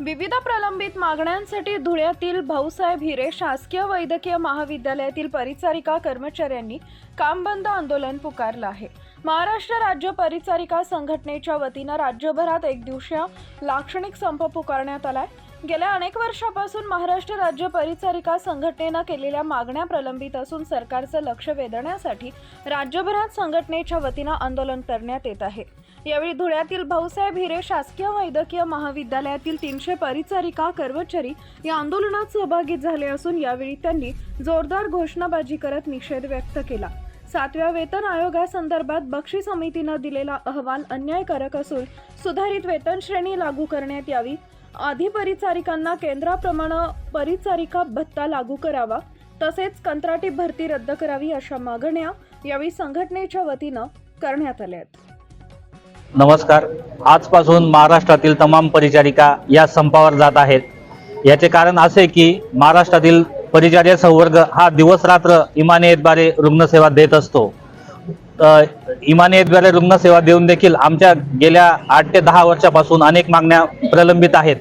विविध प्रलंबित मागण्यांसाठी धुळ्यातील भाऊसाहेब हिरे शासकीय वैद्यकीय महाविद्यालयातील परिचारिका कर्मचाऱ्यांनी काम बंद आंदोलन पुकारलं आहे. महाराष्ट्र राज्य परिचारिका संघटनेच्या वतीनं राज्यभरात एक दिवसीय लाक्षणिक संप पुकारण्यात आलाय. गेल्या अनेक वर्षापासून महाराष्ट्र राज्य परिचारिका संघटनेनं केलेल्या मागण्या प्रलंबित असून सरकारचं लक्ष वेधण्यासाठी राज्यभरात संघटनेच्या वतीनं आंदोलन करण्यात येत आहे. यावेळी धुळ्यातील भाऊसाहेब हिरे शासकीय वैद्यकीय महाविद्यालयातील तीनशे परिचारिका कर्मचारी या आंदोलनात सहभागी झाले असून यावेळी त्यांनी जोरदार घोषणाबाजी करत निषेध व्यक्त केला. सातव्या वेतन आयोगासंदर्भात बक्षी समितीनं दिलेला अहवाल अन्यायकारक असून सुधारित वेतन श्रेणी लागू करण्यात यावी. आधी परिचारिकांना केंद्राप्रमाणे परिचारिका भत्ता लागू करावा तसेच कंत्राटी भरती रद्द करावी अशा मागण्या यावेळी संघटनेच्या वतीनं करण्यात आल्या आहेत. नमस्कार. आजपासून महाराष्ट्रातील तमाम परिचारिका या संपावर जात आहेत. याचे कारण असे की महाराष्ट्रातील परिचार्य संवर्ग हा दिवसरात्र इमानियतद्वारे रुग्णसेवा देत असतो. इमानियतद्वारे रुग्णसेवा देऊन देखील आमच्या गेल्या आठ ते दहा वर्षापासून अनेक मागण्या प्रलंबित आहेत.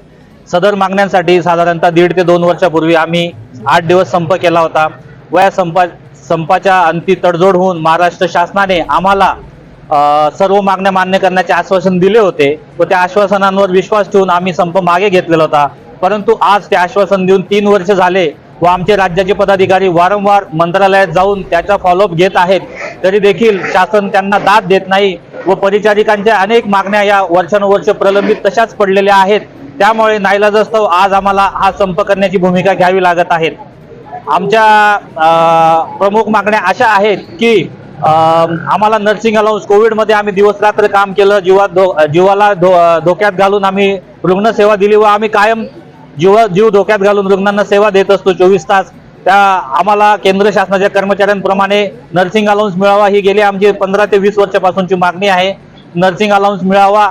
सदर मागण्यांसाठी साधारणतः दीड ते दोन वर्षापूर्वी आम्ही आठ दिवस संप केला होता. व या संपा संपाच्या अंती तडजोड होऊन महाराष्ट्र शासनाने आम्हाला सर्व मागण्या मान्य करण्याचे आश्वासन दिले होते व त्या आश्वासनांवर विश्वास ठेवून आम्ही संप मागे घेतलेला होता. परंतु आज ते आश्वासन देऊन तीन वर्ष झाले व आमचे राज्याचे पदाधिकारी वारंवार मंत्रालयात जाऊन त्याचा फॉलोअप घेत आहेत. तरी देखील शासन त्यांना दाद देत नाही व परिचारिकांच्या अनेक मागण्या या वर्षानुवर्ष प्रलंबित तशाच पडलेल्या आहेत. त्यामुळे नाईलाजास्तव आज आम्हाला हा संप करण्याची भूमिका घ्यावी लागत आहेत आमच्या प्रमुख मागण्या अशा आहेत की आम्हाला नर्सिंग अलाउन्स कोविडमध्ये आम्ही दिवस रात्र काम केलं जीवा धो जीवाला धो धोक्यात घालून आम्ही रुग्णसेवा दिली व आम्ही कायम जीव जीव धोक्यात घालून रुग्णांना सेवा देत असतो चोवीस तास. त्या आम्हाला केंद्र शासनाच्या कर्मचाऱ्यांप्रमाणे नर्सिंग अलाउन्स मिळावा ही गेली आमची पंधरा ते वीस वर्षापासूनची मागणी आहे. नर्सिंग अलाउन्स मिळावा